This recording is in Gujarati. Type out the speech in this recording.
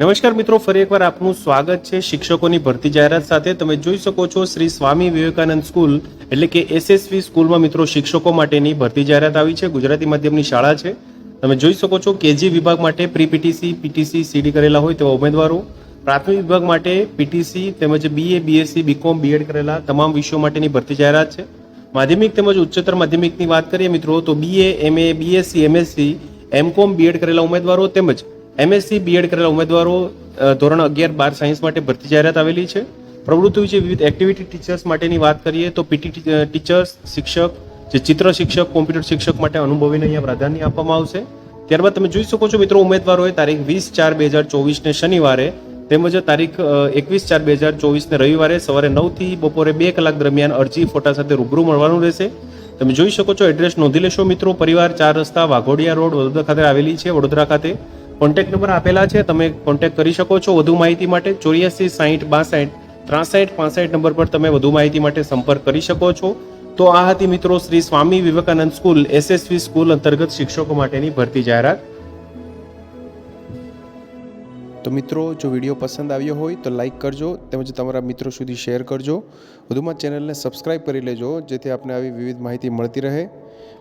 નમસ્કાર મિત્રો, ફરી એકવાર આપનું સ્વાગત છે શિક્ષકોની ભરતી જાહેરાત સાથે. તમે જોઈ શકો છો શ્રી સ્વામી વિવેકાનંદ સ્કૂલ, એટલે કે એસએસવી સ્કૂલમાં મિત્રો શિક્ષકો માટેની ભરતી જાહેરાત આવી છે. ગુજરાતી માધ્યમની શાળા છે. તમે જોઈ શકો છો કેજી વિભાગ માટે પ્રી પીટીસી પીટીસી સીડી કરેલા હોય તેવા ઉમેદવારો. પ્રાથમિક વિભાગ માટે પીટીસી તેમજ બીએ બીએસસી બીકોમ બીએડ કરેલા તમામ વિષયો માટેની ભરતી જાહેરાત છે. માધ્યમિક તેમજ ઉચ્ચતર માધ્યમિકની વાત કરીએ મિત્રો, તો BA MA BSc MSc MCom BEd કરેલા ઉમેદવારો તેમજ એમએસસી બીએડ કરેલા ઉમેદવારો ધોરણ અગિયાર બાર સાયન્સ માટે ભરતી જાહેરાત આવેલી છે. પ્રવૃત્તિ વિશે વિવિધ એક્ટિવિટી ટીચર્સ માટેની વાત કરીએ તો પીટી ટીચર્સ શિક્ષક, જે ચિત્ર શિક્ષક કોમ્પ્યુટર શિક્ષક માટે અનુભવીને અહીંયા પ્રાધાન્ય આપવામાં આવશે. ત્યારબાદ તમે જોઈ શકો છો મિત્રો ઉમેદવારોએ તારીખ વીસ ચાર બે હજાર ચોવીસને શનિવારે તેમજ તારીખ એકવીસ ચાર બે હજાર ચોવીસને રવિવારે સવારે નવથી બપોરે બે કલાક દરમિયાન અરજી ફોટા સાથે રૂબરૂ મળવાનું રહેશે. તમે જોઈ શકો છો એડ્રેસ નોંધી લેશો મિત્રો. પરિવાર ચાર રસ્તા વાઘોડિયા રોડ, વડોદરા ખાતે આવેલી છે, વડોદરા ખાતે. કોન્ટેક્ટ નંબર આપેલા છે. તમે કોન્ટેક્ટ કરી શકો છો વધુ માહિતી માટે ચોર્યાસી સાહીઠ બાસઠ ત્રાસઠ પાસઠ નંબર પર તમે વધુ માહિતી માટે સંપર્ક કરી શકો છો. તો આ હતી મિત્રો Shri Swami Vivekananda school SSV school અંતર્ગત શિક્ષકો માટેની ભરતી જાહેરાત. તો મિત્રો, જો વીડિયો પસંદ આવ્યો હોય તો લાઈક કરજો તેમજ તમારા મિત્રો સુધી શેર કરજો. વધુમાં ચેનલને સબસ્ક્રાઈબ કરી લેજો જેથી આપને આવી વિવિધ માહિતી મળતી રહે.